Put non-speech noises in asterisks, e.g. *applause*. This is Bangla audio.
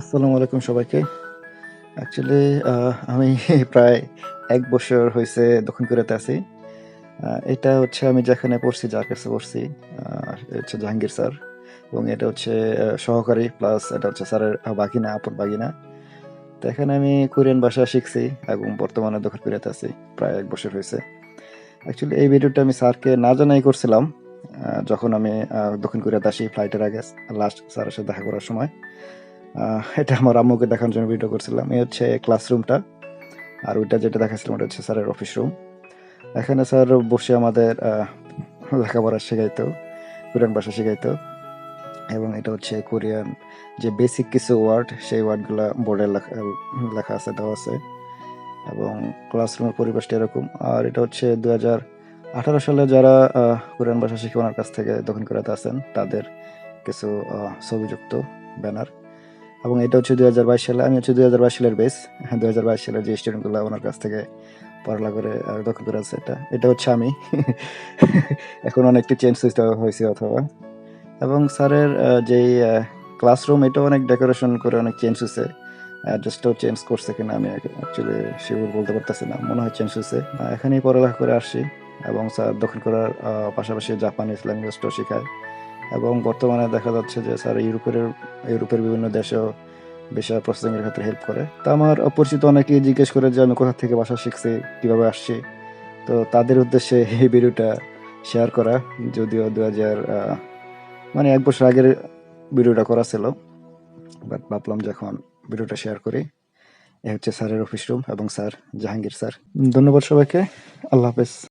আসসালামু আলাইকুম সবাইকে। অ্যাকচুয়ালি আমি *laughs* প্রায় এক বছর হয়েছে দক্ষিণ কোরিয়াতে আছি। এটা হচ্ছে আমি যেখানে পড়ছি, যার কাছে পড়ছি হচ্ছে জাহাঙ্গীর স্যার এবং এটা হচ্ছে সহকারী প্লাস এটা হচ্ছে স্যারের বাগিনা, আপন বাগিনা। তো এখানে আমি কোরিয়ান ভাষা শিখছি এবং বর্তমানে দক্ষিণ কোরিয়াতে আছি। প্রায় এক বছর হয়েছে অ্যাকচুয়ালি এই ভিডিওটা আমি স্যারকে না জানাই করছিলাম। যখন আমি দক্ষিণ কোরিয়াতে আসি ফ্লাইটের আগে লাস্ট স্যারের সাথে দেখা করার সময়। এটা আমার আম্মুকে দেখানোর জন্য ভিডিও করছিলাম। এই হচ্ছে ক্লাসরুমটা। আর ওইটা যেটা দেখাচ্ছিলাম ওটা হচ্ছে স্যারের অফিস রুম। এখানে স্যার বসে আমাদের লেখাপড়া শেখাইতো, কোরিয়ান ভাষা শেখাইতো। এবং এটা হচ্ছে কোরিয়ান যে বেসিক কিছু ওয়ার্ড সেই ওয়ার্ডগুলা বোর্ডে লেখা লেখা আছে, দেওয়া আছে। এবং ক্লাসরুমের পরিবেশটা এরকম। আর এটা হচ্ছে ২০১৮ সালে যারা কোরিয়ান ভাষা শিখে ওনার কাছ থেকে দক্ষিণ কোরিয়াতে আছেন তাদের কিছু ছবিযুক্ত ব্যানার। এবং এটা হচ্ছে ২০২২ সালে। আমি হচ্ছে ২০২২ সালের ব্যাচ। হ্যাঁ, ২০২২ সালের যে স্টুডেন্টগুলো ওনার কাছ থেকে পড়ালেখা করে আ দক্ষিণ কোরিয়া আছে এটা। এটা হচ্ছে আমি। *laughs* এখন অনেকটা চেঞ্জ হইছে অথবা। এবং স্যারের যেই ক্লাসরুম এটাও অনেক ডেকোরেশন করে অনেক চেঞ্জ হয়েছে অ্যাড্রেসটাও চেঞ্জ করছে কিনা আমি অ্যাকচুয়ালি সিউর বলতে পারতেছি না। মনে হয় চেঞ্জ হয়েছে এখানেই পড়ালেখা করে আসছি এবং স্যার দক্ষিণ করার পাশাপাশি জাপানিজ ল্যাঙ্গুয়েজটাও শিখায়। এবং বর্তমানে দেখা যাচ্ছে যে স্যার ইউরোপের ইউরোপের বিভিন্ন দেশেও ভিসা প্রসেসিং এর ক্ষেত্রে হেল্প করে। তো আমার অপরিচিত অনেকেই জিজ্ঞেস করে যে আমি কোথা থেকে ভাষা শিখছি, কীভাবে আসছি। তো তাদের উদ্দেশ্যে এই ভিডিওটা শেয়ার করা। যদিও ২০০০ আ মানে এক বছর আগের ভিডিওটা করা ছিল। বাট ভাবলাম যে এখন ভিডিওটা শেয়ার করি। এ হচ্ছে স্যারের অফিস রুম এবং স্যার জাহাঙ্গীর স্যার। ধন্যবাদ সবাইকে। আল্লাহ হাফেজ।